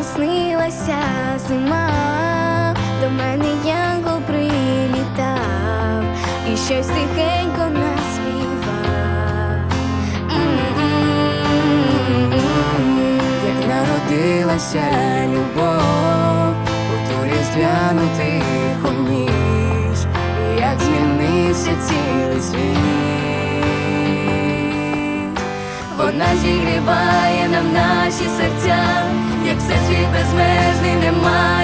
наснилася зима, до мене янгол прилітав і щось тихенько наспівав. М. Як народилася любов, у ту тихо ніж, як змінився цілий світ, вона зігріває нам наші серця my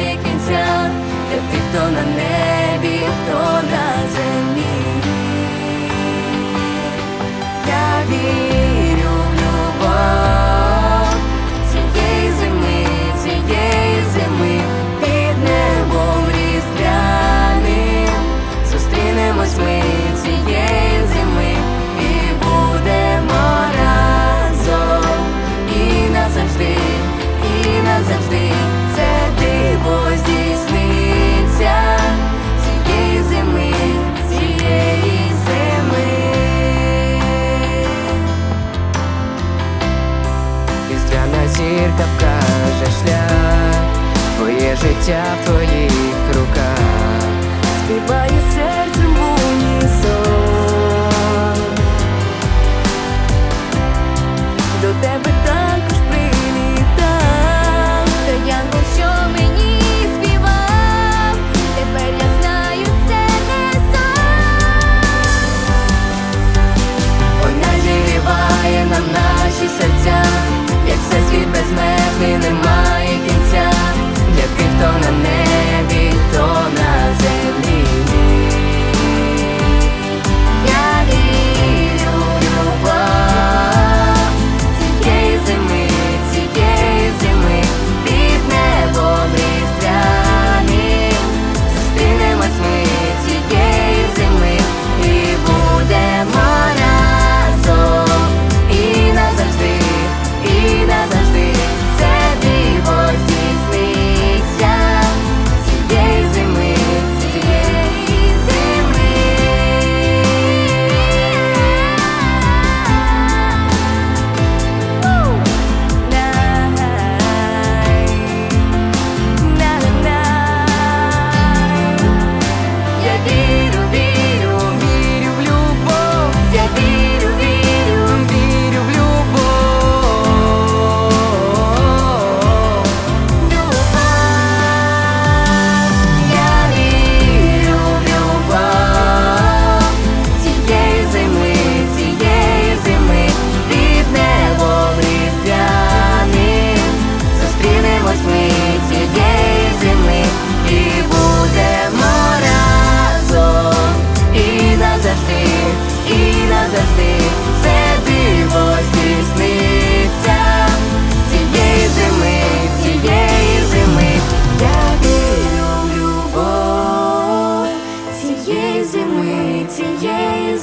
життя в твоїх руках.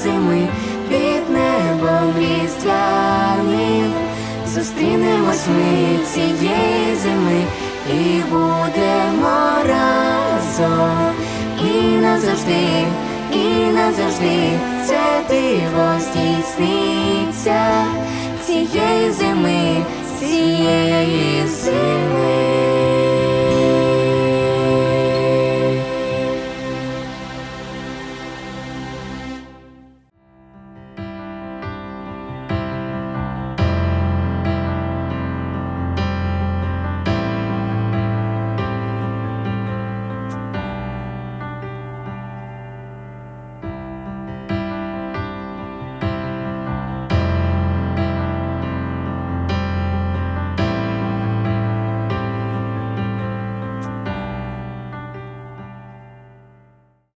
зими під небом різдвяним. Зустрінемось ми цієї зими і будемо разом. І назавжди, і назавжди це диво здійсниться. Цієї зими, цієї зими.